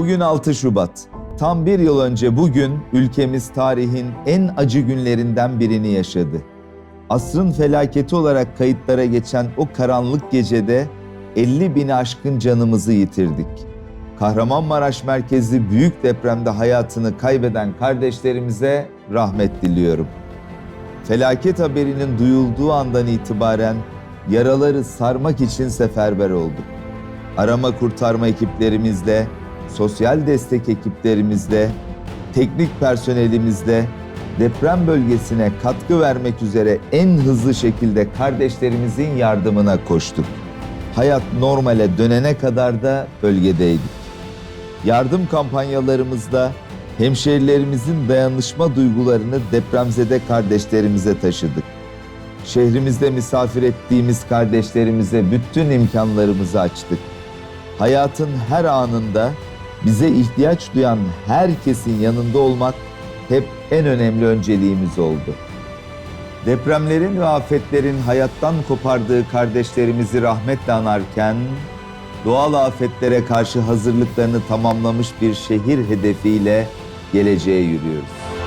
Bugün 6 Şubat. Tam bir yıl önce bugün ülkemiz tarihin en acı günlerinden birini yaşadı. Asrın felaketi olarak kayıtlara geçen o karanlık gecede 50 bini aşkın canımızı yitirdik. Kahramanmaraş merkezli büyük depremde hayatını kaybeden kardeşlerimize rahmet diliyorum. Felaket haberinin duyulduğu andan itibaren yaraları sarmak için seferber olduk. Arama kurtarma ekiplerimizle, sosyal destek ekiplerimizle, teknik personelimizle deprem bölgesine katkı vermek üzere en hızlı şekilde kardeşlerimizin yardımına koştuk. Hayat normale dönene kadar da bölgedeydik. Yardım kampanyalarımızda hemşehrilerimizin dayanışma duygularını depremzede kardeşlerimize taşıdık. Şehrimizde misafir ettiğimiz kardeşlerimize bütün imkanlarımızı açtık. Hayatın her anında bize ihtiyaç duyan herkesin yanında olmak hep en önemli önceliğimiz oldu. Depremlerin ve afetlerin hayattan kopardığı kardeşlerimizi rahmetle anarken, doğal afetlere karşı hazırlıklarını tamamlamış bir şehir hedefiyle geleceğe yürüyoruz.